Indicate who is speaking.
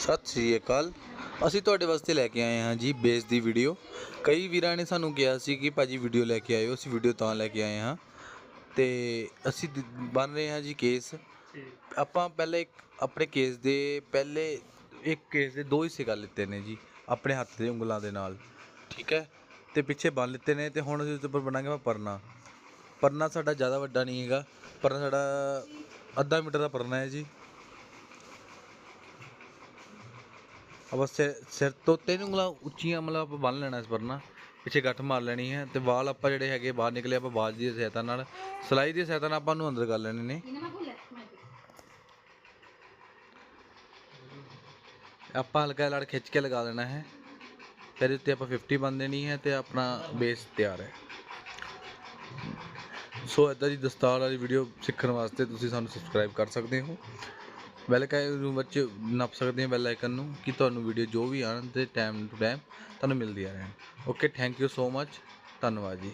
Speaker 1: ਸਤਿ ਸ੍ਰੀ ਅਕਾਲ। ਅਸੀਂ ਤੁਹਾਡੇ ਵਾਸਤੇ ਲੈ ਕੇ ਆਏ ਹਾਂ ਜੀ ਬੇਸ ਦੀ ਵੀਡੀਓ ਕਈ ਵੀਰਾਂ ਨੇ ਸਾਨੂੰ ਕਿਹਾ ਸੀ ਕਿ ਭਾਜੀ ਵੀਡੀਓ ਲੈ ਕੇ ਆਇਓ, ਅਸੀਂ ਵੀਡੀਓ ਤਾਂ ਲੈ ਕੇ ਆਏ ਹਾਂ। ਤੇ ਅਸੀਂ ਬਣ ਰਹੇ ਹਾਂ ਜੀ ਕੇਸ ਆਪਾਂ ਪਹਿਲੇ ਇੱਕ, ਆਪਣੇ ਕੇਸ ਦੇ ਪਹਿਲੇ ਇੱਕ ਕੇਸ ਦੇ ਦੋ ਹਿੱਸੇ ਕਰ ਲਿੱਤੇ ਨੇ ਜੀ, ਆਪਣੇ ਹੱਥ ਦੇ ਉਂਗਲਾਂ ਦੇ ਨਾਲ। ਠੀਕ ਹੈ? ਤੇ ਪਿੱਛੇ ਬੰਨ ਲਿੱਤੇ ਨੇ ਤੇ ਹੁਣ ਅਸੀਂ ਉਸ ਉੱਪਰ ਬਣਾਂਗੇ ਪਰਨਾ। ਪਰਨਾ ਸਾਡਾ ਜ਼ਿਆਦਾ ਵੱਡਾ ਨਹੀਂ ਹੈਗਾ। ਪਰਨਾ ਸਾਡਾ ਅੱਧਾ ਮੀਟਰ ਦਾ ਪਰਨਾ ਹੈ ਜੀ। ਆਪਾਂ ਸਿਰ ਸਿਰ ਤੋਂ ਤਿੰਨ ਉਂਗਲਾਂ ਉੱਚੀਆਂ ਮਤਲਬ ਆਪਾਂ ਬੰਨ ਲੈਣਾ ਇਸ ਪਰਨਾ ਪਿੱਛੇ ਗੱਠ ਮਾਰ ਲੈਣੀ ਹੈ ਤੇ ਵਾਲ ਆਪਾਂ ਜਿਹੜੇ ਹੈਗੇ ਬਾਹਰ ਨਿਕਲੇ ਆਪਾਂ ਬਾਜ ਦੀ ਸਹਾਇਤਾ ਨਾਲ ਸਲਾਈ ਦੀ ਸਹਾਇਤਾ ਨਾਲ ਆਪਾਂ ਨੂੰ ਅੰਦਰ ਕਰ ਲੈਣੇ ਨੇ ਆਪਾਂ ਹਲਕਾ ਲੜ ਖਿੱਚ ਕੇ ਲਗਾ ਲੈਣਾ ਹੈ ਫਿਰ ਉੱਤੇ ਆਪਾਂ 50 ਬੰਨ ਦੇਣੀ ਹੈ ਤੇ ਆਪਣਾ ਬੇਸ ਤਿਆਰ ਹੈ ਸੋ ਇਦਾਂ ਦੀ ਦਸਤਾਰ ਵਾਲੀ ਵੀਡੀਓ ਸਿੱਖਣ ਵਾਸਤੇ ਤੁਸੀਂ ਸਾਨੂੰ ਸਬਸਕ੍ਰਾਈਬ ਕਰ ਸਕਦੇ ਹੋ ਬੈਲ ਆਈਕਨ ਨੂੰ ਵਿੱਚ ਨੱਪ ਸਕਦੇ ਹੋ ਬੈਲ ਆਈਕਨ ਨੂੰ ਕਿ ਤੁਹਾਨੂੰ ਵੀਡੀਓ ਜੋ ਵੀ ਆਉਣ ਤੇ ਟਾਈਮ ਟੂ ਟਾਈਮ ਤੁਹਾਨੂੰ ਮਿਲਦੀਆਂ ਰਹਿਣ। Okay thank you so much ਧੰਨਵਾਦ ਜੀ।